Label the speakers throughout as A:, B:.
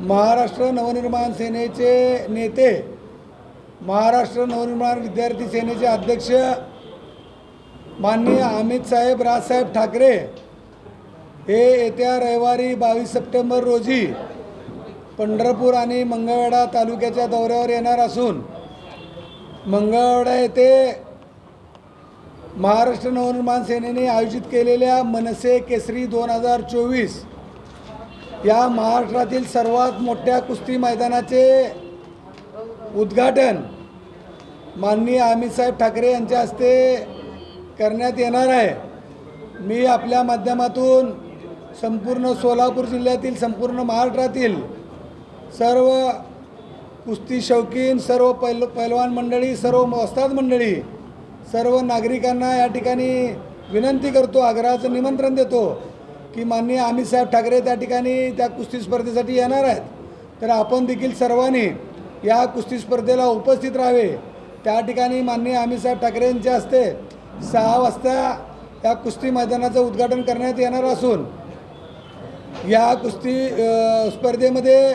A: महाराष्ट्र नवनिर्माण सेनेचे नेते महाराष्ट्र नवनिर्माण विद्यार्थी सेनेचे अध्यक्ष माननीय अमित साहेब राजसाहेब ठाकरे हे येत्या रविवारी बावीस सप्टेंबर रोजी पंढरपूर आणि मंगळवेढा तालुक्याच्या दौऱ्यावर येणार असून मंगळवेढा येथे महाराष्ट्र नवनिर्माण सेनेने आयोजित केलेल्या मनसे केसरी दोन हजार चोवीस या महाराष्ट्रातील सर्वात मोठ्या कुस्ती मैदानाचे उद्घाटन माननीय अमितसाहेब ठाकरे यांच्या हस्ते करण्यात येणार आहे. मी आपल्या माध्यमातून संपूर्ण सोलापूर जिल्ह्यातील संपूर्ण महाराष्ट्रातील सर्व कुस्ती शौकीन सर्व पैल पैलवान मंडळी सर्व वस्ताद मंडळी सर्व नागरिकांना या ठिकाणी विनंती करतो आग्रहाचं निमंत्रण देतो. की माननीय अमित साहेब ठाकरे त्या ठिकाणी त्या कुस्ती स्पर्धेसाठी येणार आहेत. तर आपण देखील सर्वांनी या कुस्ती स्पर्धेला उपस्थित राहावे. त्या ठिकाणी माननीय अमित साहेब ठाकरे यांच्या हस्ते सहा वाजता या कुस्ती मैदानाचं उद्घाटन करण्यात येणार असून या कुस्ती स्पर्धेमध्ये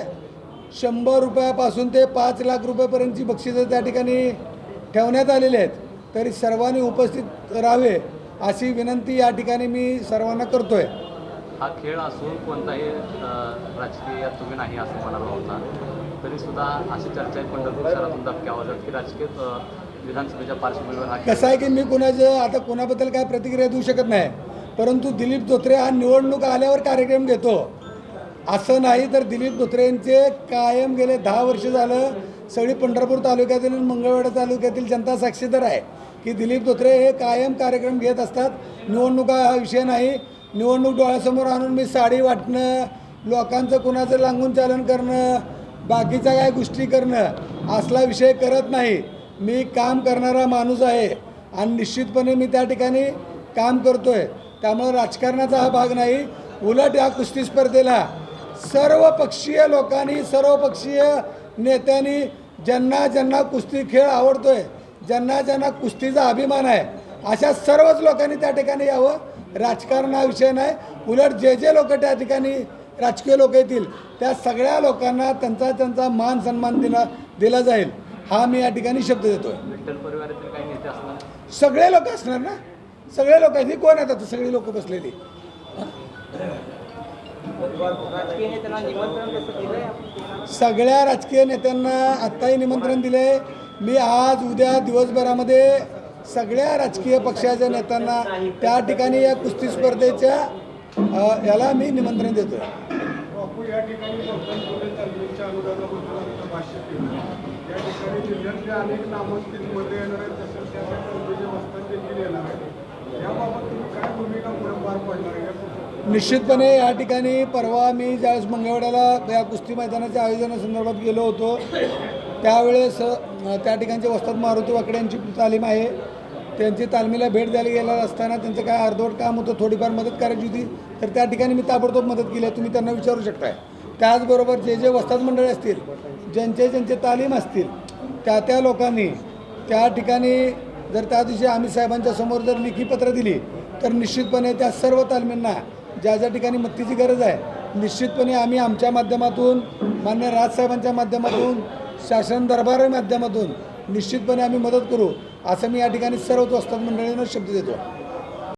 A: शंभर रुपयापासून ते पाच लाख रुपयापर्यंतची बक्षिसं त्या ठिकाणी ठेवण्यात आलेली आहेत. तरी सर्वांनी उपस्थित राहावे अशी विनंती या ठिकाणी मी सर्वांना करतो आहे
B: हा खेळ असून कोणताही राजकीय तुम्ही नाही असं म्हणाला होता. तरी सुद्धा अशी चर्चा आहे पंढरपूर शहरातून धक्के आवाजात की राजकीय विधानसभेच्या पार्श्वभूमीवर हा
A: कसं आहे की मी कोणाचं आता कोणाबद्दल काय प्रतिक्रिया देऊ शकत नाही. परंतु दिलीप धोत्रे हा निवडणूक आल्यावर कार्यक्रम घेतो. असं नाही तर दिलीप धोत्रे यांचे कायम गेले दहा वर्ष झालं सगळी पंढरपूर तालुक्यातील आणि मंगळवेढा तालुक्यातील जनता साक्षीदार आहे. की दिलीप धोत्रे हे कायम कार्यक्रम घेत असतात. निवडणुका हा विषय नाही. निवडणूक डोळ्यासमोर आणून मी साडी वाटणं लोकांचं कुणाचं लांगून चालन करणं बाकीच्या काय गोष्टी करणं असला विषय करत नाही. मी काम करणारा माणूस आहे आणि निश्चितपणे मी त्या ठिकाणी काम करतोय. त्यामुळं राजकारणाचा हा भाग नाही. उलट या कुस्ती स्पर्धेला सर्व पक्षीय लोकांनी सर्व पक्षीय नेत्यांनी ज्यांना ज्यांना कुस्ती खेळ आवडतोय ज्यांना ज्यांना कुस्तीचा अभिमान आहे अशा सर्वच लोकांनी त्या ठिकाणी यावं. राजकारण हा विषय नाही. उलट जे जे लोक त्या ठिकाणी राजकीय लोक येतील त्या सगळ्या लोकांना त्यांचा त्यांचा मान सन्मान दिला दिला जाईल. हा मी या ठिकाणी शब्द देतोय. सगळे लोक असणार ना? सगळे लोक आहेत. ही कोण आहेत आता? सगळी लोक बसलेली. सगळ्या राजकीय नेत्यांना आत्ताही निमंत्रण दिले मी आज उद्या दिवसभरामध्ये सगळ्या राजकीय पक्षाच्या नेत्यांना त्या ठिकाणी या कुस्ती स्पर्धेच्या याला मी निमंत्रण
C: देतो
A: निश्चितपणे या ठिकाणी परवा मी ज्यावेळेस मंगळवाड्याला या कुस्ती मैदानाच्या आयोजनासंदर्भात गेलो होतो त्यावेळेस त्या ठिकाणचे वस्तात मारुती वाकडे यांची तालीम आहे. त्यांची तालमीला भेट द्यायला गेला असताना त्यांचं काय अर्धवट काम होतं थोडीफार मदत करायची होती. तर त्या ठिकाणी मी ताबडतोब मदत केली आहे. तुम्ही त्यांना विचारू शकताय. त्याचबरोबर जे जे वस्ताद मंडळी असतील ज्यांचे ज्यांचे तालीम असतील त्या त्या लोकांनी त्या ठिकाणी जर त्या दिवशी आम्ही साहेबांच्या समोर जर लिखी पत्र दिली तर निश्चितपणे त्या सर्व तालमींना ज्या ज्या ठिकाणी मदतीची गरज आहे निश्चितपणे आम्ही आमच्या माध्यमातून मान्य राजसाहेबांच्या माध्यमातून शासन दरबार माध्यमातून निश्चितपणे आम्ही मदत करू असं मी या ठिकाणी सर्व वस्ताद मंडळींना शब्द देतो.